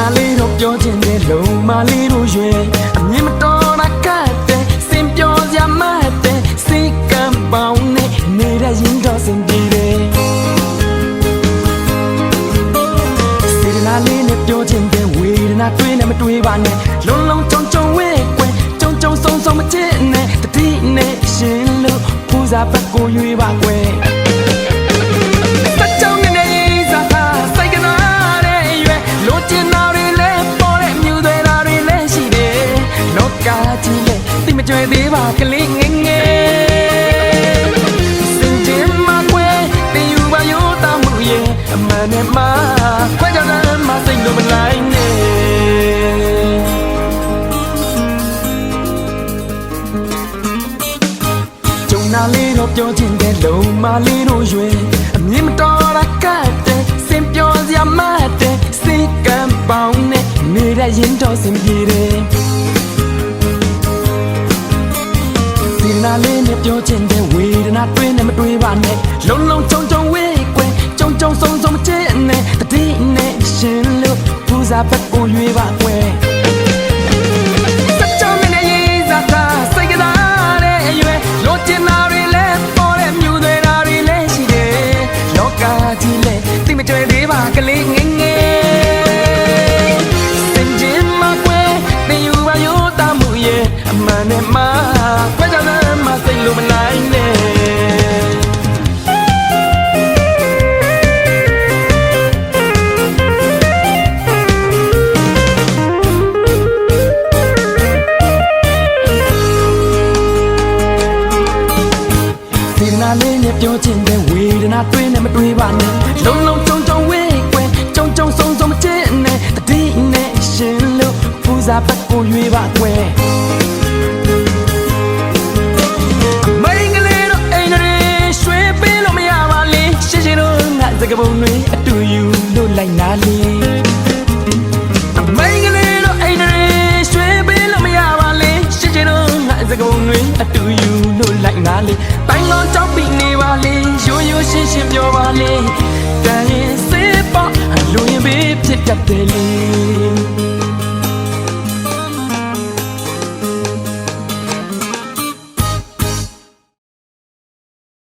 တော့ပြောချင်တဲ့လုံမလေးတို့ရွယ်အမြင်မတော်တာကတဲ့စင်ပြောစရာမတဲ့စိတ်ကံပေါင်းနဲ့နေတဲ့ရင်တော့စင်ပြေတယ်စေတနာလေးနဲ့ပြောချင်တဲ့ဝေဒနာတွေးနဲ့မတွေးပါနဲ့လုံးလုံးကြုံကြုံဝဲကွယ်ကြုံကြုံဆုံးဆုံးမချစ်နဲ့တတိနဲ့ရှင်လို့ပူဇာပတ်ကိုရွေးပါကွယ် ကြွယ်သေးပါကလေးငယ်ငယ်စင်ကြင်မှာကွယ်တင်ယူပါရိုးသားမှုရဲ့အမှန်နဲ့မှခွဲကြတယ်မစိတ်လို့မလိုက်နဲ့ကြုံနာလေးတော့ပြောချင်တဲ့လုံမလေးတို့ရွယ်အမြင်မတော်တာကတဲ့စင်ပြောစရာမတဲ့စိတ်ကံပေါင်းနဲ့နေတဲ့ရင်တော့စင်ပြေ နာလေးနဲ့ပြောချင်တဲ့ဝေဒနာတွေးနဲ့မတွေးပါနဲ့လုံးလုံးကြုံကြုံဝေးကွယ်ကြုံကြုံဆုံးဆုံးမချစ်နဲ့တတိနဲ့ရှင်လို့ပူဇာဘက်ကိုရွေးပါကွယ်စက်ကြောင်းနဲ့ရေးစားတာစိတ်ကစားတဲ့အရွယ်လိုချင်တာတွေလဲပေါ်တဲ့မြူတွေတာတွေလဲရှိတယ်လောကကြီးလဲတိတ်မကြွယ်သေးပါကလေးငယ်ငယ်စင်ကြင်မကွယ်တင်ယူပါရိုးသားမှုရဲ့အမှန်နဲ့မှ လေးနဲ့ပြောချင်တဲ့ဝေဒနာတွေးနဲ့မတွေးပါနဲ့လုံးလုံးကြုံကြုံဝေးကွယ်ကြုံကြုံဆုံးဆုံးမချစ်နဲ့တတိနဲ့ရှင်လို့ပူဇာပတ်ကိုရွေးပါကွယ်မိန်းကလေးတို့အိမ်တွေရွှေပေးလို့မရပါလေရှင်းရှင်းတို့ငါစကပုံတွေအတူယူလို့လိုက်နာလေမိန်းကလေးတို့အိမ်တွေရွှေပေးလို့မရပါလေရှင်းရှင်းတို့ငါစကပုံတွေအတူယူလို့လိုက်နာလေ လေတန်ရင်စေးပေါ့လူရင်ပေးဖြစ်တတ်တယ်လေ